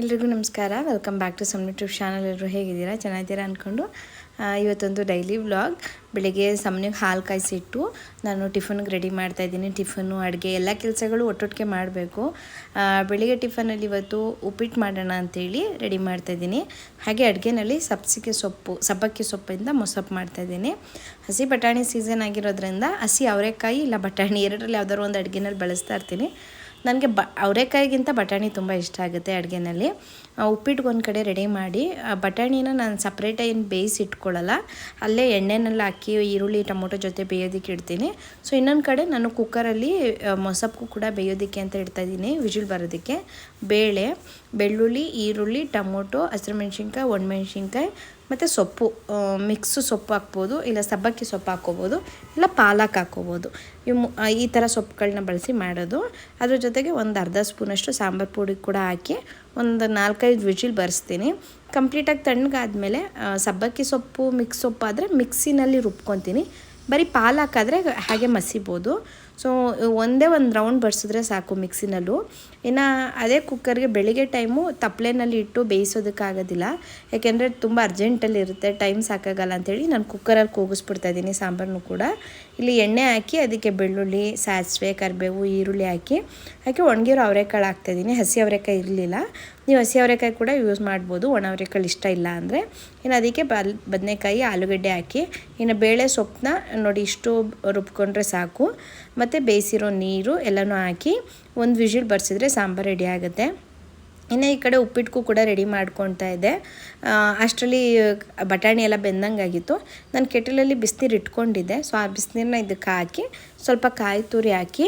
ಎಲ್ರಿಗೂ ನಮಸ್ಕಾರ. Welcome back to some YouTube channel ಎಲ್ಲರೂ ಹೇಗಿದ್ದೀರಾ? ಚೆನ್ನಾಗಿದ್ದೀರಾ ಅಂದ್ಕೊಂಡು ಇವತ್ತೊಂದು ಡೈಲಿ ವ್ಲಾಗ್ ಬೆಳಿಗ್ಗೆ ಸಮನಿಗೆ ಹಾಲು ಕಾಯಿಸಿಟ್ಟು ನಾನು ಟಿಫನ್ಗೆ ರೆಡಿ ಮಾಡ್ತಾ ಇದ್ದೀನಿ. ಟಿಫನ್ನು ಅಡುಗೆ ಎಲ್ಲ ಕೆಲಸಗಳು ಒಟ್ಟೊಟ್ಟಿಗೆ ಮಾಡಬೇಕು. ಬೆಳಿಗ್ಗೆ ಟಿಫನಲ್ಲಿ ಇವತ್ತು ಉಪ್ಪಿಟ್ಟು ಮಾಡೋಣ ಅಂತೇಳಿ ರೆಡಿ ಮಾಡ್ತಾ ಇದ್ದೀನಿ. ಹಾಗೆ ಅಡುಗೆನಲ್ಲಿ ಸಬ್ಸಿಗೆ ಸೊಪ್ಪು, ಸಬ್ಬಕ್ಕಿ ಸೊಪ್ಪಿಂದ ಮೊಸಪ್ಪು ಮಾಡ್ತಾ ಇದ್ದೀನಿ. ಹಸಿ ಬಟಾಣಿ ಸೀಸನ್ ಆಗಿರೋದ್ರಿಂದ ಹಸಿ ಅವರೆಕಾಯಿ ಇಲ್ಲ ಬಟಾಣಿ ಎರಡರಲ್ಲಿ ಯಾವ್ದಾದ್ರು ಒಂದು ಅಡುಗೆನಲ್ಲಿ ಬಳಸ್ತಾ ಇರ್ತೀನಿ. ನನಗೆ ಬ ಅವರೆಕಾಯಿಗಿಂತ ಬಟಾಣಿ ತುಂಬ ಇಷ್ಟ ಆಗುತ್ತೆ ಅಡುಗೆನಲ್ಲಿ. ಉಪ್ಪಿಟ್ಟು ಒಂದು ಕಡೆ ರೆಡಿ ಮಾಡಿ ಬಟಾಣಿನ ನಾನು ಸಪ್ರೇಟಾಗಿ ಏನು ಬೇಯಿಸಿ ಇಟ್ಕೊಳ್ಳಲ್ಲ, ಅಲ್ಲೇ ಎಣ್ಣೆನಲ್ಲಿ ಹಾಕಿ ಈರುಳ್ಳಿ, ಟೊಮೊಟೊ ಜೊತೆ ಬೇಯೋದಕ್ಕೆ ಇಡ್ತೀನಿ. ಸೊ ಇನ್ನೊಂದು ಕಡೆ ನಾನು ಕುಕ್ಕರಲ್ಲಿ ಮೊಸಪ್ಪು ಕೂಡ ಬೇಯೋದಕ್ಕೆ ಅಂತ ಇಡ್ತಾ ಇದ್ದೀನಿ, ವಿಜಿಲ್ ಬರೋದಕ್ಕೆ. ಬೇಳೆ, ಬೆಳ್ಳುಳ್ಳಿ, ಈರುಳ್ಳಿ, ಟೊಮೊಟೊ, ಹಸಿರು ಮೆಣಸಿನ್ಕಾಯಿ ಒಣಮೆಣ್ಸಿನ್ಕಾಯಿ ಮತ್ತು ಸೊಪ್ಪು ಮಿಕ್ಸ್ ಸೊಪ್ಪು ಹಾಕ್ಬೋದು, ಇಲ್ಲ ಸಬ್ಬಕ್ಕಿ ಸೊಪ್ಪು ಹಾಕ್ಕೋಬೋದು, ಇಲ್ಲ ಪಾಲಕ್ ಹಾಕ್ಕೋಬೋದು. ಈ ಥರ ಸೊಪ್ಪುಗಳನ್ನ ಬಳಸಿ ಮಾಡೋದು. ಅದ್ರ ಜೊತೆಗೆ ಒಂದು ಅರ್ಧ ಸ್ಪೂನಷ್ಟು ಸಾಂಬಾರು ಪುಡಿ ಕೂಡ ಹಾಕಿ ಒಂದು ನಾಲ್ಕೈದು ವಿಜಿಲ್ ಬರೆಸ್ತೀನಿ. ಕಂಪ್ಲೀಟಾಗಿ ತಣ್ಣಗಾದ್ಮೇಲೆ ಸಬ್ಬಕ್ಕಿ ಸೊಪ್ಪು ಮಿಕ್ಸ್ ಸೊಪ್ಪು ಆದರೆ ಮಿಕ್ಸಿನಲ್ಲಿ ರುಬ್ಕೊತೀನಿ. ಬರೀ ಪಾಲಕ್ ಹಾಕಾದರೆ ಹಾಗೆ ಮಸಿಬೋದು. ಸೊ ಒಂದೇ ಒಂದು ರೌಂಡ್ ಬರ್ಸಿದ್ರೆ ಸಾಕು ಮಿಕ್ಸಿನಲ್ಲೂ. ಇನ್ನು ಅದೇ ಕುಕ್ಕರ್ಗೆ ಬೆಳಿಗ್ಗೆ ಟೈಮು ತಪ್ಪಲೆನಲ್ಲಿ ಇಟ್ಟು ಬೇಯಿಸೋದಕ್ಕಾಗೋದಿಲ್ಲ. ಯಾಕೆಂದರೆ ತುಂಬ ಅರ್ಜೆಂಟಲ್ಲಿ ಇರುತ್ತೆ ಟೈಮ್ ಸಾಕಾಗಲ್ಲ ಅಂಥೇಳಿ ನಾನು ಕುಕ್ಕರಲ್ಲಿ ಕೂಗಿಸ್ಬಿಡ್ತಾ ಇದ್ದೀನಿ ಸಾಂಬಾರನ್ನು ಕೂಡ. ಇಲ್ಲಿ ಎಣ್ಣೆ ಹಾಕಿ ಅದಕ್ಕೆ ಬೆಳ್ಳುಳ್ಳಿ, ಸಾಸಿವೆ, ಕರಿಬೇವು, ಈರುಳ್ಳಿ ಹಾಕಿ ಹಾಕಿ ಒಣಗಿರೋ ಅವರೆಕಾಳು ಹಾಕ್ತಾಯಿದ್ದೀನಿ ಹಸಿ ಅವರೆಕಾಯಿ ಇರಲಿಲ್ಲ. ನೀವು ಹಸಿ ಅವರೆಕಾಯಿ ಕೂಡ ಯೂಸ್ ಮಾಡ್ಬೋದು. ಒಣ ಅವರೆಕಾಳು ಇಷ್ಟ ಇಲ್ಲ ಅಂದರೆ. ಇನ್ನು ಅದಕ್ಕೆ ಬಲ್, ಬದನೆಕಾಯಿ, ಆಲೂಗಡ್ಡೆ ಹಾಕಿ, ಇನ್ನು ಬೇಳೆ ಸೊಪ್ಪನ್ನ ನೋಡಿ ಇಷ್ಟು ರುಬ್ಕೊಂಡ್ರೆ ಸಾಕು. ಮತ್ತು ಬೇಯಿಸಿರೋ ನೀರು ಎಲ್ಲನೂ ಹಾಕಿ ಒಂದು ವಿಜಿಲ್ ಬರ್ಸಿದ್ರೆ ಸಾಂಬಾರು ರೆಡಿ ಆಗುತ್ತೆ. ಇನ್ನು ಈ ಕಡೆ ಉಪ್ಪಿಟ್ಟಿಗೂ ಕೂಡ ರೆಡಿ ಮಾಡ್ಕೊಳ್ತಾ ಇದ್ದೆ ಅಷ್ಟರಲ್ಲಿ ಬಟಾಣಿ ಎಲ್ಲ ಬೆಂದಂಗಾಗಿತ್ತು. ನಾನು ಕೆಟಲಲ್ಲಿ ಬಿಸಿನೀರು ಇಟ್ಕೊಂಡಿದ್ದೆ. ಸೊ ಆ ಬಿಸಿನೀರನ್ನ ಇದಕ್ಕೆ ಹಾಕಿ ಸ್ವಲ್ಪ ಕಾಯಿ ತುರಿ ಹಾಕಿ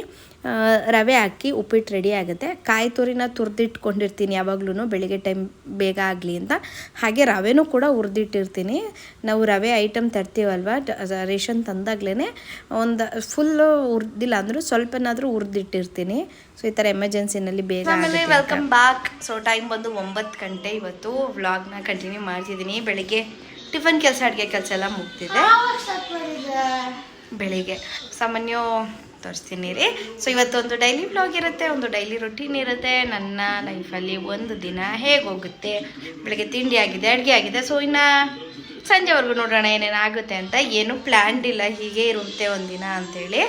ರವೆ ಹಾಕಿ ಉಪ್ಪಿಟ್ಟು ರೆಡಿ ಆಗುತ್ತೆ. ಕಾಯಿ ತುರಿನ ತುರಿದಿಟ್ಕೊಂಡಿರ್ತೀನಿ ಯಾವಾಗ್ಲೂ ಬೆಳಿಗ್ಗೆ ಟೈಮ್ ಬೇಗ ಆಗಲಿ ಅಂತ. ಹಾಗೆ ರವೆನೂ ಕೂಡ ಹುರಿದಿಟ್ಟಿರ್ತೀನಿ. ನಾವು ರವೆ ಐಟಮ್ ತರ್ತೀವಲ್ವ ರೇಷನ್ ತಂದಾಗ್ಲೇ ಒಂದು ಫುಲ್ಲು ಹುರಿದಿಲ್ಲ ಅಂದರೂ ಸ್ವಲ್ಪನಾದರೂ ಹುರಿದಿಟ್ಟಿರ್ತೀನಿ. ಸೊ ಈ ಥರ ಎಮರ್ಜೆನ್ಸಿನಲ್ಲಿ ಬೇಗ ಆಮೇಲೆ ವೆಲ್ಕಮ್ ಬ್ಯಾಕ್ ಸೊ ಟೈಮ್ ಬಂದು ಒಂಬತ್ತು ಗಂಟೆ ಇವತ್ತು. ವ್ಲಾಗ್ನ ಕಂಟಿನ್ಯೂ ಮಾಡ್ತಿದ್ದೀನಿ. ಬೆಳಿಗ್ಗೆ ಟಿಫನ್ ಕೆಲಸ ಅಡುಗೆ ಕೆಲಸ ಎಲ್ಲ ಮುಗ್ದಿದೆ. ಬೆಳಿಗ್ಗೆ. ಸಾಮಾನ್ಯ ತೋರಿಸ್ತೀನಿ ರೀ ಸೊ ಇವತ್ತೊಂದು ಡೈಲಿ ಬ್ಲಾಗ್ ಇರುತ್ತೆ ಒಂದು ಡೈಲಿ ರೊಟೀನ್ ಇರುತ್ತೆ. ನನ್ನ ಲೈಫಲ್ಲಿ ಒಂದು ದಿನ ಹೇಗೆ ಹೋಗುತ್ತೆ? ಬೆಳಗ್ಗೆ ತಿಂಡಿ ಆಗಿದೆ ಅಡುಗೆ ಆಗಿದೆ. ಸೊ ಇನ್ನು ಸಂಜೆವರೆಗೂ ನೋಡೋಣ ಏನೇನು ಆಗುತ್ತೆ ಅಂತ. ಏನು ಪ್ಲ್ಯಾನ್ಡ್ ಇಲ್ಲ ಹೀಗೆ ಇರುತ್ತೆ ಒಂದಿನ ಅಂತೇಳಿ.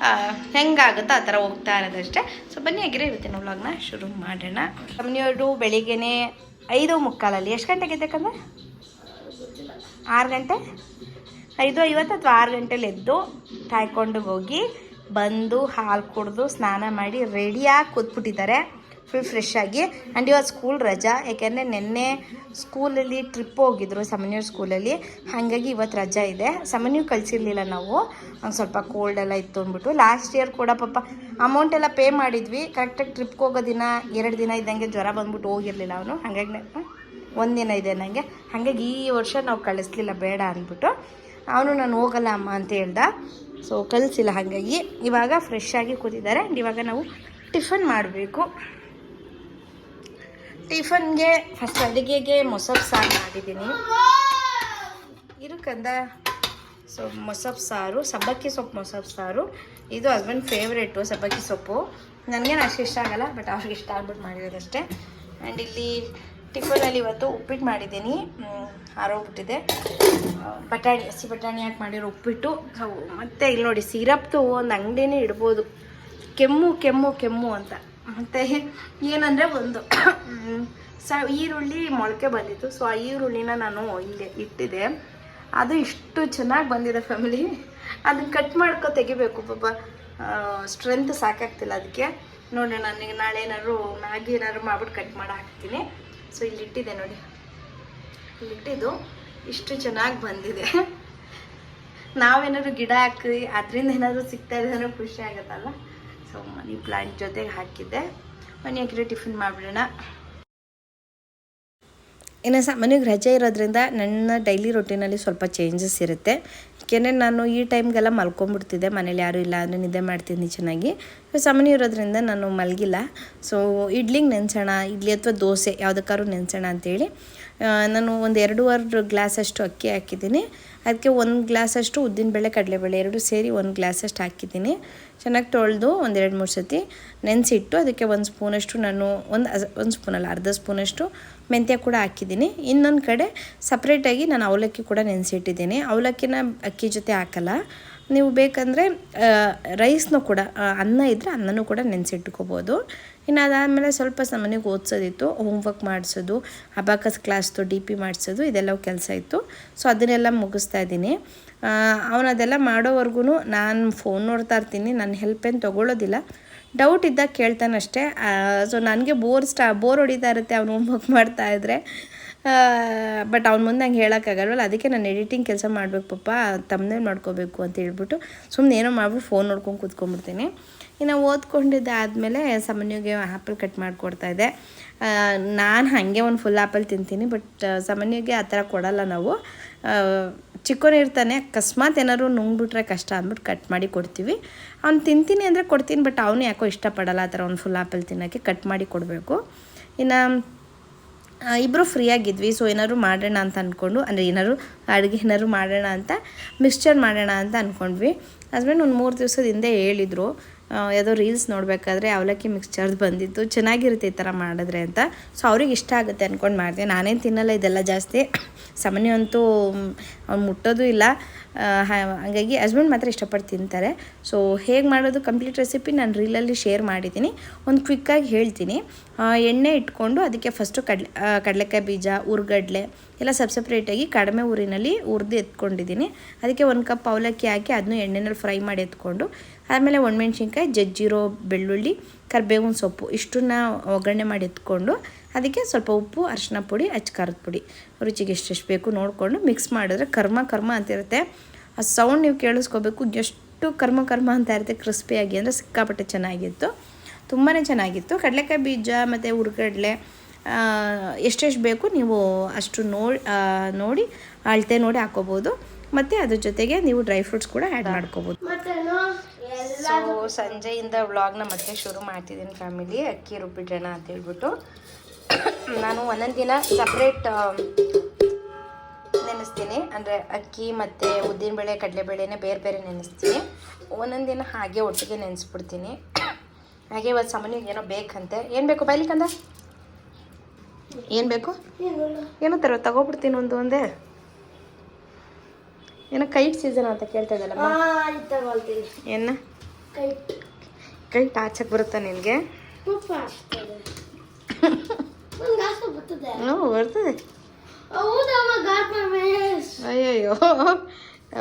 ಆ, ಹೆಂಗಾಗುತ್ತೋ ಆ ಥರ ಹೋಗ್ತಾ ಇರೋದಷ್ಟೇ. ಸೊ ಬನ್ನಿ ಆಗಿರೋ ಇವತ್ತಿನ ವ್ಲಾಗ್ನ ಶುರು ಮಾಡೋಣ. ಕಮ್ಮಿಯವರು ಬೆಳಿಗ್ಗೆ ಐದು ಮುಕ್ಕಾಲಲ್ಲಿ ಎಷ್ಟು ಗಂಟೆಗೆ ಎದ್ದಕ್ಕಂದ್ರೆ ಆರು ಗಂಟೆ? ಐದು ಐವತ್ತು ಅಥವಾ ಆರು ಗಂಟೆಲಿ ಎದ್ದು ಕಾಯ್ಕೊಂಡು ಹೋಗಿ ಬಂದು ಹಾಲು ಕುಡಿದು ಸ್ನಾನ ಮಾಡಿ ರೆಡಿಯಾಗಿ ಕೂತ್ಬಿಟ್ಟಿದ್ದಾರೆ. ಫುಲ್ ಫ್ರೆಶ್ ಆಗಿ. ಆ್ಯಂಡ್ ಇವತ್ತು ಸ್ಕೂಲ್ ರಜಾ. ಯಾಕೆಂದರೆ ನಿನ್ನೆ ಸ್ಕೂಲಲ್ಲಿ ಟ್ರಿಪ್ ಹೋಗಿದ್ರು ಸಮನ್ಯೂರ್ ಸ್ಕೂಲಲ್ಲಿ ಹಾಗಾಗಿ ಇವತ್ತು ರಜಾ ಇದೆ. ಸಮನ್ಯೂ ಕಳಿಸಿರ್ಲಿಲ್ಲ ನಾವು. ಒಂದು ಸ್ವಲ್ಪ ಕೋಲ್ಡ್ ಎಲ್ಲ ಇತ್ತು ಅಂದ್ಬಿಟ್ಟು. ಲಾಸ್ಟ್ ಇಯರ್ ಕೂಡ ಪಾಪ ಅಮೌಂಟ್ ಎಲ್ಲ ಪೇ ಮಾಡಿದ್ವಿ. ಕರೆಕ್ಟಾಗಿ ಟ್ರಿಪ್ಗೆ ಹೋಗೋ ದಿನ, ಎರಡು ದಿನ ಇದ್ದಂಗೆ ಜ್ವರ ಬಂದ್ಬಿಟ್ಟು ಹೋಗಿರಲಿಲ್ಲ ಅವನು. ಹಾಗಾಗಿ ಒಂದಿನ ಇದೆ ನನಗೆ ಹಾಗಾಗಿ ಈ ವರ್ಷ ನಾವು ಕಳಿಸ್ಲಿಲ್ಲ, ಬೇಡ ಅಂದ್ಬಿಟ್ಟು. ಅವನು ನಾನು ಹೋಗಲ್ಲ ಅಮ್ಮ ಅಂತ ಹೇಳ್ದ. ಸೊ ಕಲಿಸಿಲ್ಲ ಹಾಗಾಗಿ. ಇವಾಗ ಫ್ರೆಶ್ ಆಗಿ ಕೂತಿದ್ದಾರೆ. ಆ್ಯಂಡ್ ಇವಾಗ ನಾವು ಟಿಫನ್ ಮಾಡಬೇಕು. ಟಿಫನ್ಗೆ ಫಸ್ಟ್ ಅಡುಗೆಗೆ ಮೊಸರು ಸಾರು ಮಾಡಿದ್ದೀನಿ. ಇರು ಕಂದ. ಸೊ ಮೊಸಪ್ಪು ಸಾರು, ಸಬ್ಬಕ್ಕಿ ಸೊಪ್ಪು ಮೊಸಪ್ಪು ಸಾರು. ಇದು ಹಸ್ಬೆಂಡ್ ಫೇವ್ರೇಟು ಸಬ್ಬಕ್ಕಿ ಸೊಪ್ಪು. ನನಗೇನು ಅಷ್ಟು ಇಷ್ಟ ಆಗಲ್ಲ ಬಟ್ ಅವ್ರಿಗೆ ಇಷ್ಟ ಆಗ್ಬಿಟ್ಟು ಮಾಡಿರೋದಷ್ಟೇ. ಆ್ಯಂಡ್ ಇಲ್ಲಿ ಟಿಫನಲ್ಲಿ ಇವತ್ತು ಉಪ್ಪಿಟ್ಟು ಮಾಡಿದ್ದೀನಿ. ಆರೋಗ್ಬಿಟ್ಟಿದೆ. ಬಟಾಣಿ, ಹಸಿ ಬಟಾಣಿ ಹಾಕಿ ಮಾಡಿರೋ ಉಪ್ಪಿಟ್ಟು. ಮತ್ತೆ ಇಲ್ಲಿ ನೋಡಿ ಸಿರಪ್ದು ಒಂದು ಅಂಗಡಿನೇ ಇಡ್ಬೋದು. ಕೆಮ್ಮು ಕೆಮ್ಮು ಕೆಮ್ಮು ಅಂತ. ಮತ್ತು ಏನಂದರೆ ಒಂದು ಸ, ಈರುಳ್ಳಿ ಮೊಳಕೆ ಬಂದಿತ್ತು. ಸೊ, ಆ ಈರುಳ್ಳಿನ ನಾನು ಇಲ್ಲಿ ಇಟ್ಟಿದೆ ಅದು ಇಷ್ಟು ಚೆನ್ನಾಗಿ ಬಂದಿದೆ ಫ್ಯಾಮಿಲಿ ಅದನ್ನ ಕಟ್ ಮಾಡ್ಕೊ ತೆಗಿಬೇಕು ಪಾಪ. ಸ್ಟ್ರೆಂತ್ ಸಾಕಾಗ್ತಿಲ್ಲ ಅದಕ್ಕೆ. ನೋಡಿ ನನಗೆ ನಾಳೆ ಏನಾದ್ರು ಮ್ಯಾಗಿ ಏನಾದ್ರು ಮಾಡ್ಬಿಟ್ಟು ಕಟ್ ಮಾಡಿ ಹಾಕ್ತೀನಿ. ಸೊ ಇಲ್ಲಿ ಇಟ್ಟಿದೆ ನೋಡಿ. ಇಲ್ಲಿ ಇಟ್ಟಿದ್ದು ಇಷ್ಟು ಚೆನ್ನಾಗಿ ಬಂದಿದೆ. ನಾವೇನಾದ್ರು ಗಿಡ ಹಾಕಿ ಅದರಿಂದ ಏನಾದರೂ ಸಿಗ್ತಾ ಇದೆ ಅಂದ್ರೆ ಖುಷಿ ಆಗುತ್ತಲ್ಲ? ಸೊ ಮನಿ ಪ್ಲಾಂಟ್ ಜೊತೆಗೆ ಹಾಕಿದ್ದೆ. ಮನಿ ಹಾಕಿದ್ರೆ ಟಿಫಿನ್ ಮಾಡಿಬಿಡೋಣ. ಇನ್ನು ಸಾಮಾನ್ಯವಾಗಿ ರಜೆ ಇರೋದ್ರಿಂದ ನನ್ನ ಡೈಲಿ ರೊಟೀನಲ್ಲಿ ಸ್ವಲ್ಪ ಚೇಂಜಸ್ ಇರುತ್ತೆ. ಏಕೆಂದರೆ ನಾನು ಈ ಟೈಮ್ಗೆಲ್ಲ ಮಲ್ಕೊಂಡ್ಬಿಡ್ತಿದ್ದೆ ಮನೇಲಿ ಯಾರೂ ಇಲ್ಲ ಅಂದರೆ ನಿದ್ದೆ ಮಾಡ್ತೀನಿ ಚೆನ್ನಾಗಿ. ಸಾಮಾನ್ಯ ಇರೋದ್ರಿಂದ ನಾನು ಮಲಗಿಲ್ಲ. ಸೊ ಇಡ್ಲಿಗೆ ನೆನೆಸೋಣ, ಇಡ್ಲಿ ಅಥವಾ ದೋಸೆ, ಯಾವುದಕ್ಕಾದ್ರೂ ನೆನೆಸೋಣ ಅಂತೇಳಿ. ನಾನು ಒಂದು ಎರಡೂವರೆ ಗ್ಲಾಸಷ್ಟು ಅಕ್ಕಿ ಹಾಕಿದ್ದೀನಿ. ಅದಕ್ಕೆ ಒಂದು ಗ್ಲಾಸಷ್ಟು ಉದ್ದಿನಬೇಳೆ ಕಡಲೆಬೇಳೆ ಎರಡು ಸೇರಿ ಒಂದು ಗ್ಲಾಸಷ್ಟು ಹಾಕಿದ್ದೀನಿ. ಚೆನ್ನಾಗಿ ತೊಳೆದು ಒಂದೆರಡು ಮೂರು ಸತಿ ನೆನೆಸಿಟ್ಟು ಅದಕ್ಕೆ ಒಂದು ಸ್ಪೂನಷ್ಟು ನಾನು ಒಂದು ಒಂದು ಸ್ಪೂನಲ್ಲ, ಅರ್ಧ ಸ್ಪೂನಷ್ಟು ಮೆಂತ್ಯ ಕೂಡ ಹಾಕಿದ್ದೀನಿ. ಇನ್ನೊಂದು ಕಡೆ ಸಪ್ರೇಟಾಗಿ ನಾನು ಅವಲಕ್ಕಿ ಕೂಡ ನೆನೆಸಿಟ್ಟಿದ್ದೀನಿ. ಅವಲಕ್ಕಿನ ಅಕ್ಕಿ ಜೊತೆ ಹಾಕಲ್ಲ. ನೀವು ಬೇಕಂದರೆ ರೈಸ್ನೂ ಕೂಡ ಅನ್ನ ಇದ್ದರೆ ಅನ್ನನೂ ಕೂಡ ನೆನೆಸಿಟ್ಕೋಬೋದು. ಇನ್ನು ಅದಾದಮೇಲೆ ಸ್ವಲ್ಪ ಸಮನಿಗೆ ಓದಿಸೋದಿತ್ತು ಹೋಮ್ವರ್ಕ್ ಮಾಡಿಸೋದು ಅಬಾಕಸ್ ಕ್ಲಾಸ್ದು ಡಿ ಪಿ ಮಾಡಿಸೋದು ಇದೆಲ್ಲ ಕೆಲಸ ಇತ್ತು. ಸೊ ಅದನ್ನೆಲ್ಲ ಮುಗಿಸ್ತಾ ಇದ್ದೀನಿ. ಅವನು ಅದೆಲ್ಲ ಮಾಡೋವರೆಗೂ ನಾನು ಫೋನ್ ನೋಡ್ತಾ ಇರ್ತೀನಿ ನನ್ನ ಹೆಲ್ಪ್ ಏನು ತೊಗೊಳ್ಳೋದಿಲ್ಲ ಡೌಟ್ ಇದ್ದಾಗ ಕೇಳ್ತಾನಷ್ಟೇ. ಸೊ ನನಗೆ ಬೋರ್ ಸ್ಟಾ ಬೋರ್ ಹೊಡಿತಾ ಇರುತ್ತೆ, ಅವ್ನು ಹೋಮ್ವರ್ಕ್ ಮಾಡ್ತಾ ಇದ್ದರೆ ಬಟ್ ಅವ್ನು ಮುಂದೆ ಹಂಗೆ ಹೇಳೋಕ್ಕಾಗಲ್ವಲ್ಲ ಅದಕ್ಕೆ ನಾನು ಎಡಿಟಿಂಗ್ ಕೆಲಸ ಮಾಡಬೇಕು ಪಪ್ಪ ತಮ್ಮನೇ ಮಾಡ್ಕೋಬೇಕು ಅಂತ ಹೇಳ್ಬಿಟ್ಟು ಸುಮ್ಮನೆ ಏನೋ ಮಾಡ್ಬಿಟ್ಟು ಫೋನ್ ನೋಡ್ಕೊಂಡು ಕೂತ್ಕೊಂಡ್ಬಿಡ್ತೀನಿ. ಇನ್ನು ಓದ್ಕೊಂಡಿದ್ದಾದಮೇಲೆ ಸಾಮಾನ್ಯವಾಗಿ ಆ್ಯಪಲ್ ಕಟ್ ಮಾಡಿಕೊಡ್ತಾ ಇದ್ದೆ ನಾನು ಹಾಗೆ ಒಂದು ಫುಲ್ ಆ್ಯಪಲ್ ತಿಂತೀನಿ ಬಟ್ ಸಾಮಾನ್ಯವಾಗಿ ಆ ಥರ ಕೊಡಲ್ಲ ನಾವು. ಚಿಕ್ಕವನಿರ್ತಾನೆ ಅಕಸ್ಮಾತ್ ಏನಾದ್ರು ನುಂಗ್ಬಿಟ್ರೆ ಕಷ್ಟ ಅಂದ್ಬಿಟ್ಟು ಕಟ್ ಮಾಡಿ ಕೊಡ್ತೀವಿ. ಅವ್ನು ತಿಂತೀನಿ ಅಂದರೆ ಕೊಡ್ತೀನಿ ಬಟ್ ಅವನು ಯಾಕೋ ಇಷ್ಟಪಡಲ್ಲ ಆ ಥರ ಒಂದು ಫುಲ್ ಆ್ಯಪಲ್ ತಿನ್ನೋಕ್ಕೆ ಕಟ್ ಮಾಡಿ ಕೊಡಬೇಕು. ಇನ್ನು ಇಬ್ಬರು ಫ್ರೀ ಆಗಿದ್ವಿ ಸೊ ಏನಾದ್ರು ಮಾಡೋಣ ಅಂತ ಅಂದ್ಕೊಂಡು ಅಂದರೆ ಏನಾದ್ರು ಅಡುಗೆ ಏನಾದ್ರು ಮಾಡೋಣ ಅಂತ ಮಿಕ್ಸ್ಚರ್ ಮಾಡೋಣ ಅಂತ ಅಂದ್ಕೊಂಡ್ವಿ ಹಸ್ಬೆಂಡ್ ಒಂದು ಮೂರು ದಿವಸದ ಹಿಂದೆ ಹೇಳಿದರು. ಯಾವುದೋ ರೀಲ್ಸ್ ನೋಡಬೇಕಾದ್ರೆ ಅವಲಕ್ಕಿ ಮಿಕ್ಸ್ಚರ್ದು ಬಂದಿತ್ತು. ಚೆನ್ನಾಗಿರುತ್ತೆ ಈ ಥರ ಮಾಡಿದ್ರೆ ಅಂತ. ಸೊ ಅವ್ರಿಗೆ ಇಷ್ಟ ಆಗುತ್ತೆ ಅಂದ್ಕೊಂಡು ಮಾಡ್ತೀನಿ ನಾನೇನು ತಿನ್ನಲ್ಲ, ಇದೆಲ್ಲ ಜಾಸ್ತಿ. ಸಾಮಾನ್ಯ ಅಂತೂ ಅವ್ನು ಮುಟ್ಟೋದು ಇಲ್ಲ. ಹಾಗಾಗಿ ಹಸ್ಬೆಂಡ್ ಮಾತ್ರ ಇಷ್ಟಪಟ್ಟು ತಿಂತಾರೆ. ಸೊ ಹೇಗೆ ಮಾಡೋದು ಕಂಪ್ಲೀಟ್ ರೆಸಿಪಿ ನಾನು ರೀಲಲ್ಲಿ ಶೇರ್ ಮಾಡಿದ್ದೀನಿ. ಒಂದು ಕ್ವಿಕ್ಕಾಗಿ ಹೇಳ್ತೀನಿ. ಎಣ್ಣೆ ಇಟ್ಕೊಂಡು ಅದಕ್ಕೆ ಫಸ್ಟು ಕಡ್ಲೆ ಕಡಲೆಕಾಯಿ ಬೀಜ, ಉರ್ಗಡ್ಲೆ ಎಲ್ಲ ಸಬ್ ಸಪ್ರೇಟಾಗಿ ಕಡಿಮೆ ಊರಿನಲ್ಲಿ ಹುರಿದು ಎತ್ಕೊಂಡಿದ್ದೀನಿ. ಅದಕ್ಕೆ ಒಂದು ಕಪ್ ಅವಲಕ್ಕಿ ಹಾಕಿ ಅದನ್ನು ಎಣ್ಣೆನಲ್ಲಿ ಫ್ರೈ ಮಾಡಿ ಎತ್ಕೊಂಡು ಆಮೇಲೆ ಒಣಮೆಣ್ಸಿನ್ಕಾಯಿ ಜಜ್ಜಿರೋ ಬೆಳ್ಳುಳ್ಳಿ ಕರಿಬೇವಿನ ಸೊಪ್ಪು ಇಷ್ಟನ್ನ ಒಗ್ಗರಣೆ ಮಾಡಿ ಎತ್ಕೊಂಡು ಅದಕ್ಕೆ ಸ್ವಲ್ಪ ಉಪ್ಪು ಅರಿಶಿನ ಪುಡಿ ಅಚ್ಚಕಾರದ ಪುಡಿ. ರುಚಿಗೆ ಎಷ್ಟೆಷ್ಟು ಬೇಕು ನೋಡಿಕೊಂಡು ಮಿಕ್ಸ್ ಮಾಡಿದ್ರೆ ಕರ್ಮ ಕರ್ಮ ಅಂತಿರುತ್ತೆ ಆ ಸೌಂಡ್ ನೀವು ಕೇಳಿಸ್ಕೋಬೇಕು. ಎಷ್ಟು ಕರ್ಮ ಕರ್ಮ ಅಂತ ಇರುತ್ತೆ ಕ್ರಿಸ್ಪಿಯಾಗಿ ಅಂದರೆ ಸಿಕ್ಕಾಪಟ್ಟೆ ಚೆನ್ನಾಗಿತ್ತು. ತುಂಬಾ ಚೆನ್ನಾಗಿತ್ತು. ಕಡಲೆಕಾಯಿ ಬೀಜ ಮತ್ತು ಹುರ್ಗಡ್ಲೆ ಎಷ್ಟೆಷ್ಟು ಬೇಕು ನೀವು ಅಷ್ಟು ನೋಡಿ ನೋಡಿ ಅಳತೆ ನೋಡಿ ಹಾಕೋಬೋದು. ಮತ್ತು ಅದ್ರ ಜೊತೆಗೆ ನೀವು ಡ್ರೈ ಫ್ರೂಟ್ಸ್ ಕೂಡ ಆ್ಯಡ್ ಮಾಡ್ಕೋಬೋದು. ಸೊ ಸಂಜೆಯಿಂದ ವ್ಲಾಗ್ನ ಮತ್ತೆ ಶುರು ಮಾಡ್ತಿದ್ದೀನಿ ಫ್ಯಾಮಿಲಿ ಅಕ್ಕಿ ರುಬ್ಬಿಡೋಣ ಅಂತ ಹೇಳ್ಬಿಟ್ಟು. ನಾನು ಒಂದೊಂದು ದಿನ ಸಪ್ರೇಟ್ ನೆನೆಸ್ತೀನಿ. ಅಂದರೆ ಅಕ್ಕಿ ಮತ್ತು ಕಡಲೆ ಕಡಲೆಬೇಳೆನೇ ಬೇರೆ ಬೇರೆ ನೆನೆಸ್ತೀನಿ. ಒಂದೊಂದು ದಿನ ಹಾಗೆ ಒಟ್ಟಿಗೆ ನೆನೆಸ್ಬಿಡ್ತೀನಿ. ಹಾಗೆ ಇವತ್ತು ಸಾಮಾನ್ಯ ಏನೋ ಬೇಕಂತೆ. ಏನು ಬೇಕು ಬೈಲಿಕ್ಕಂದ ಏನು ಬೇಕು? ಏನೋ ತರ ತಗೋಬಿಡ್ತೀನಿ ಒಂದು ಒಂದೇ. ಏನೋ ಕೈಟ್ ಸೀಸನ್ ಅಂತ ಕೇಳ್ತಾ ಇದ್ದಲ್ಲ ಏನ? ಕೈ ಕೈಟ್ ಆಚಕ್ಕೆ ಬರುತ್ತಾ ನಿನಗೆ? ಬರ್ತದೆ. ಹ್ಞೂ ಅಯ್ಯಯ್ಯೋ.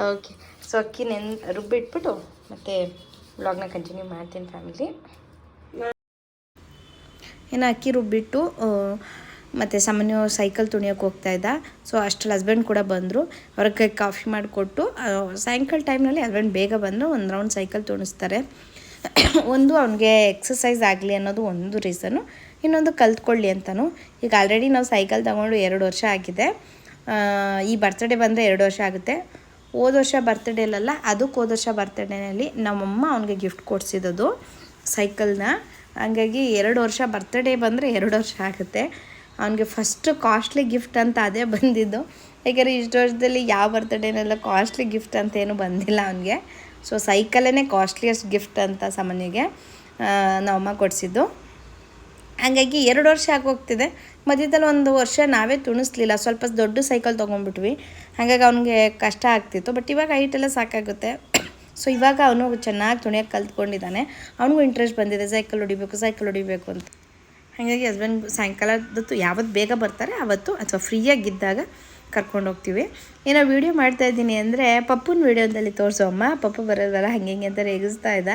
ಓಕೆ. ಸೊ ಅಕ್ಕಿ ನೆನ್ ರುಬ್ಬಿಟ್ಬಿಟ್ಟು ಮತ್ತೆ ವ್ಲಾಗ್ನ ಕಂಟಿನ್ಯೂ ಮಾಡ್ತೀನಿ ಫ್ಯಾಮಿಲಿ ಇನ್ನು ಅಕ್ಕಿ ರುಬ್ಬಿಟ್ಟು ಮತ್ತು ಸಾಮಾನ್ಯ ಸೈಕಲ್ ತುಣಿಯೋಕೆ ಹೋಗ್ತಾ ಇದ್ದ. ಸೊ ಅಷ್ಟ್ರಲ್ಲಿ ಹಸ್ಬೆಂಡ್ ಕೂಡ ಬಂದರು. ಅವ್ರಿಗೆ ಕಾಫಿ ಮಾಡಿಕೊಟ್ಟು ಸಾಯಂಕಾಲ ಟೈಮ್ನಲ್ಲಿ ಹಸ್ಬೆಂಡ್ ಬೇಗ ಬಂದು ಒಂದು ರೌಂಡ್ ಸೈಕಲ್ ತುಣಿಸ್ತಾರೆ. ಒಂದು ಅವನಿಗೆ ಎಕ್ಸಸೈಸ್ ಆಗಲಿ ಅನ್ನೋದು ಒಂದು ರೀಸನು ಇನ್ನೊಂದು ಕಲ್ತ್ಕೊಳ್ಳಿ ಅಂತಲೂ ಈಗ ಆಲ್ರೆಡಿ ನಾವು ಸೈಕಲ್ ತಗೊಂಡು ಎರಡು ವರ್ಷ ಆಗಿದೆ. ಈ ಬರ್ತ್ಡೇ ಬಂದರೆ ಎರಡು ವರ್ಷ ಆಗುತ್ತೆ. ಹೋದ ವರ್ಷ ಬರ್ತ್ಡೇಲಲ್ಲ ಅದಕ್ಕೆ ಹೋದ ವರ್ಷ ಬರ್ತ್ಡೇನಲ್ಲಿ ನಮ್ಮಮ್ಮ ಅವನಿಗೆ ಗಿಫ್ಟ್ ಕೊಡಿಸಿದ್ದು ಸೈಕಲ್ನ ಹಂಗಾಗಿ ಎರಡು ವರ್ಷ ಬರ್ತ್ಡೇ ಬಂದರೆ ಎರಡು ವರ್ಷ ಆಗುತ್ತೆ. ಅವನಿಗೆ ಫಸ್ಟ್ ಕಾಸ್ಟ್ಲಿ ಗಿಫ್ಟ್ ಅಂತ ಅದೇ ಬಂದಿದ್ದು. ಯಾಕಂದರೆ ಇಷ್ಟು ವರ್ಷದಲ್ಲಿ ಯಾವ ಬರ್ತ್ಡೇನೆಲ್ಲ ಕಾಸ್ಟ್ಲಿ ಗಿಫ್ಟ್ ಅಂತ ಏನೂ ಬಂದಿಲ್ಲ ಅವನಿಗೆ. ಸೊ ಸೈಕಲೇ ಕಾಸ್ಟ್ಲಿಯೆಸ್ಟ್ ಗಿಫ್ಟ್ ಅಂತ ಸಾಮಾನ್ಯಗೆ ನಮ್ಮ ನಮ್ಮಮ್ಮ ಕೊಡಿಸಿದ್ದು. ಹಾಗಾಗಿ ಎರಡು ವರ್ಷ ಆಗೋಗ್ತಿದೆ. ಮಧ್ಯದಲ್ಲಿ ಒಂದು ವರ್ಷ ನಾವೇ ತುಣಿಸ್ಲಿಲ್ಲ. ಸ್ವಲ್ಪ ದೊಡ್ಡ ಸೈಕಲ್ ತೊಗೊಂಡ್ಬಿಟ್ವಿ. ಹಾಗಾಗಿ ಅವನಿಗೆ ಕಷ್ಟ ಆಗ್ತಿತ್ತು. ಬಟ್ ಇವಾಗ ಹೈಟೆಲ್ಲ ಸಾಕಾಗುತ್ತೆ. ಸೊ ಇವಾಗ ಅವನು ಚೆನ್ನಾಗಿ ತುಣಿಯೋಕೆ ಕಲ್ತ್ಕೊಂಡಿದ್ದಾನೆ. ಅವನಿಗೂ ಇಂಟ್ರೆಸ್ಟ್ ಬಂದಿದೆ. ಸೈಕಲ್ ಹೊಡಿಬೇಕು ಸೈಕಲ್ ಹೊಡಿಬೇಕು ಅಂತ. ಹಾಗಾಗಿ ಹಸ್ಬೆಂಡ್ ಸಾಯಂಕಾಲದತ್ತು ಯಾವತ್ತು ಬೇಗ ಬರ್ತಾರೆ ಆವತ್ತು ಅಥವಾ ಫ್ರೀಯಾಗಿದ್ದಾಗ ಕರ್ಕೊಂಡು ಹೋಗ್ತೀವಿ. ಏನೋ ವೀಡಿಯೋ ಮಾಡ್ತಾ ಇದ್ದೀನಿ ಅಂದರೆ ಪಪ್ಪನ ವೀಡಿಯೋದಲ್ಲಿ ತೋರಿಸೋ ಅಮ್ಮ. ಪಪ್ಪು ಬರೋದಲ್ಲ ಹಂಗೆ ಹಿಂಗೆ ಅಂತ ರೇಗಿಸ್ತಾ ಇದ್ದ.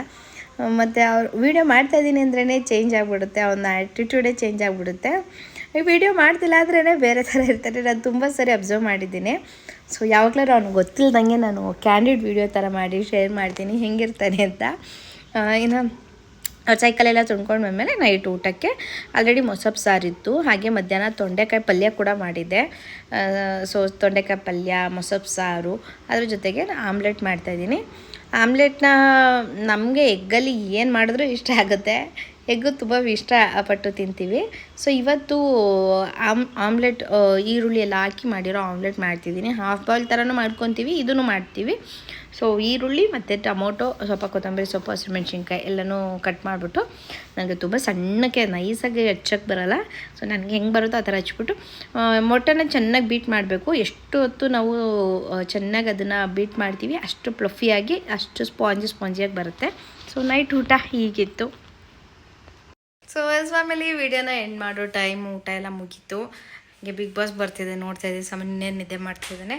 ಮತ್ತು ಅವ್ರು ವೀಡಿಯೋ ಮಾಡ್ತಾ ಇದ್ದೀನಿ ಅಂದ್ರೇ ಚೇಂಜ್ ಆಗಿಬಿಡುತ್ತೆ, ಅವನ ಆ್ಯಟಿಟ್ಯೂಡೇ ಚೇಂಜ್ ಆಗಿಬಿಡುತ್ತೆ. ಈ ವೀಡಿಯೋ ಮಾಡ್ತಿಲ್ಲ ಆದ್ರೇ ಬೇರೆ ಥರ ಇರ್ತಾರೆ. ನಾನು ತುಂಬ ಸರಿ ಅಬ್ಸರ್ವ್ ಮಾಡಿದ್ದೀನಿ. ಸೊ ಯಾವಾಗಲೂ ಅವ್ನಿಗೆ ಗೊತ್ತಿಲ್ಲದಂಗೆ ನಾನು ಕ್ಯಾಂಡಿಡ್ ವೀಡಿಯೋ ಥರ ಮಾಡಿ ಶೇರ್ ಮಾಡ್ತೀನಿ. ಹೆಂಗಿರ್ತಾನೆ ಅಂತ. ಇನ್ನು ಸೈಕಲೆಲ್ಲ ತುಂಬ್ಕೊಂಡು ಬಂದಮೇಲೆ ನೈಟ್ ಊಟಕ್ಕೆ ಆಲ್ರೆಡಿ ಮೊಸಪ್ಪು ಸಾರಿತ್ತು ಹಾಗೆ ಮಧ್ಯಾಹ್ನ ತೊಂಡೆಕಾಯಿ ಪಲ್ಯ ಕೂಡ ಮಾಡಿದ್ದೆ. ಸೊ ತೊಂಡೆಕಾಯಿ ಪಲ್ಯ ಮೊಸಪ್ಪು ಸಾರು, ಅದ್ರ ಜೊತೆಗೆ ಆಮ್ಲೆಟ್ ಮಾಡ್ತಾಯಿದ್ದೀನಿ ಆಮ್ಲೆಟ್ನ ನಮಗೆ ಎಗ್ಗಲ್ಲಿ ಏನು ಮಾಡಿದ್ರೂ ಇಷ್ಟ ಆಗುತ್ತೆ? ಎಗ್ಗು ತುಂಬ ಇಷ್ಟಪಟ್ಟು ತಿಂತೀವಿ. ಸೊ ಇವತ್ತು, ಆಮ್, ಆಮ್ಲೆಟ್ ಈರುಳ್ಳಿ ಎಲ್ಲ ಹಾಕಿ ಮಾಡಿರೋ ಆಮ್ಲೆಟ್ ಮಾಡ್ತಿದ್ದೀನಿ. ಹಾಫ್ ಬಾಯ್ಲ್ ಥರನೂ ಮಾಡ್ಕೊತೀವಿ ಇದನ್ನು ಮಾಡ್ತೀವಿ. ಸೊ ಈರುಳ್ಳಿ ಮತ್ತು ಟೊಮೊಟೊ, ಸ್ವಲ್ಪ ಕೊತ್ತಂಬರಿ ಸೊಪ್ಪು ಹಸಿಮೆಣ್ಸಿನ್ಕಾಯಿ ಎಲ್ಲನೂ ಕಟ್ ಮಾಡಿಬಿಟ್ಟು ನನಗೆ ತುಂಬ ಸಣ್ಣಕ್ಕೆ, ನೈಸಾಗಿ ಹಚ್ಚಕ್ಕೆ ಬರಲ್ಲ. ಸೊ ನನಗೆ ಹೆಂಗೆ ಬರುತ್ತೋ ಆ ಥರ ಹಚ್ಬಿಟ್ಟು ಮೊಟ್ಟೆನ ಚೆನ್ನಾಗಿ ಬೀಟ್ ಮಾಡಬೇಕು. ಎಷ್ಟು ಹೊತ್ತು ನಾವು ಚೆನ್ನಾಗಿ ಅದನ್ನು ಬೀಟ್ ಮಾಡ್ತೀವಿ, ಅಷ್ಟು ಪ್ಲಫಿಯಾಗಿ ಅಷ್ಟು ಸ್ಪಾಂಜಿ ಸ್ಪಾಂಜಿಯಾಗಿ ಬರುತ್ತೆ. ಸೊ ನೈಟ್ ಊಟ ಹೀಗಿತ್ತು. ಸೊ ಎಸ್ ಫ್ಯಾಮಿಲಿ ವಿಡಿಯೋನ ಎಂಡ್ ಮಾಡೋ ಟೈಮ್ ಊಟ ಎಲ್ಲ ಮುಗೀತು. ಹಾಗೆ ಬಿಗ್ ಬಾಸ್ ಬರ್ತಿದೆ, ನೋಡ್ತಾ ಇದ್ದೀನಿ. ಸಾಮಾನ್ಯ ನಿದ್ದೆ ಮಾಡ್ತಿದ್ದಾನೆ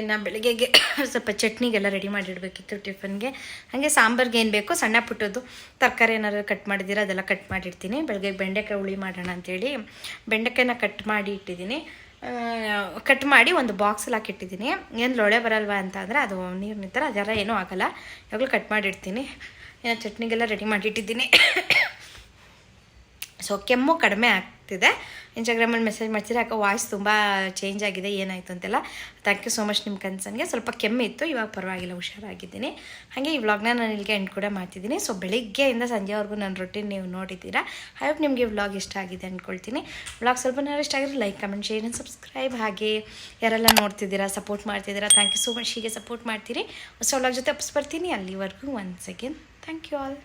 ಇನ್ನು ಬೆಳಿಗ್ಗೆಗೆ ಸ್ವಲ್ಪ ಚಟ್ನಿಗೆಲ್ಲ ರೆಡಿ ಮಾಡಿಡಬೇಕಿತ್ತು ಟಿಫನ್ಗೆ ಹಾಗೆ ಸಾಂಬಾರ್ಗೆ ಏನು ಬೇಕು? ಸಣ್ಣ ಪುಟ್ಟದ್ದು ತರಕಾರಿ ಏನಾದ್ರು ಕಟ್ ಮಾಡಿದ್ದೀರ? ಅದೆಲ್ಲ ಕಟ್ ಮಾಡಿರ್ತೀನಿ ಬೆಳಗ್ಗೆ ಬೆಂಡೆಕಾಯಿ ಹುಳಿ ಮಾಡೋಣ ಅಂತೇಳಿ ಬೆಂಡೆಕಾಯಿನ ಕಟ್ ಮಾಡಿ ಇಟ್ಟಿದ್ದೀನಿ. ಕಟ್ ಮಾಡಿ ಒಂದು ಬಾಕ್ಸಲ್ಲಿ ಹಾಕಿಟ್ಟಿದ್ದೀನಿ. ಏನು ಲೊಳೆ ಬರಲ್ವಾ ಅಂತ ಅಂದರೆ ಅದು ನೀರು ನಿಂತರ ಅದೆಲ್ಲ ಏನೂ ಆಗೋಲ್ಲ. ಯಾವಾಗಲೂ ಕಟ್ ಮಾಡಿಡ್ತೀನಿ. ಏನೋ ಚಟ್ನಿಗೆಲ್ಲ ರೆಡಿ ಮಾಡಿಟ್ಟಿದ್ದೀನಿ ಸೊ ಕೆಮ್ಮು ಕಡಿಮೆ ಆಗ್ತಿದೆ. ಇನ್ಸ್ಟಾಗ್ರಾಮಲ್ಲಿ ಮೆಸೇಜ್ ಮಾಡ್ತೀರಿ ಯಾಕೆ ವಾಯ್ಸ್ ತುಂಬ ಚೇಂಜ್ ಆಗಿದೆ, ಏನಾಯಿತು ಅಂತೆಲ್ಲ. ಥ್ಯಾಂಕ್ ಯು ಸೋ ಮಚ್ ನಿಮ್ಮ ಕನ್ಸನ್ಗೆ. ಸ್ವಲ್ಪ ಕೆಮ್ಮು ಇತ್ತು, ಇವಾಗ ಪರವಾಗಿಲ್ಲ, ಹುಷಾರಾಗಿದ್ದೀನಿ. ಹಾಗೆ ಈ ವ್ಲಾಗ್ನ ನಾನು ಇಲ್ಲಿಗೆ ಎಂಡ್ ಕೂಡ ಮಾಡ್ತಿದ್ದೀನಿ. ಸೊ ಬೆಳಿಗ್ಗೆಯಿಂದ ಸಂಜೆವರೆಗೂ ನನ್ನ ರೊಟೀನ್ ನೀವು ನೋಡಿದ್ದೀರಾ. ಐ ಹೋಪ್ ನಿಮಗೆ ವ್ಲಾಗ್ ಇಷ್ಟ ಆಗಿದೆ ಅಂದ್ಕೊಳ್ತೀನಿ ವ್ಲಾಗ್ ಸ್ವಲ್ಪ ನಾವು ಇಷ್ಟ ಆಗಿದ್ರೆ like comment share and subscribe ಹಾಗೆ ಯಾರೆಲ್ಲ ನೋಡ್ತಿದ್ದೀರಾ ಸಪೋರ್ಟ್ ಮಾಡ್ತಿದ್ದೀರಾ ಥ್ಯಾಂಕ್ ಯು ಸೋ ಮಚ್ ಹೀಗೆ ಸಪೋರ್ಟ್ ಮಾಡ್ತೀರಿ. ಹೊಸ ವ್ಲಾಗ್ ಜೊತೆ ಅಪ್ಸ್ ಬರ್ತೀನಿ. ಅಲ್ಲಿವರೆಗೂ once again thank you all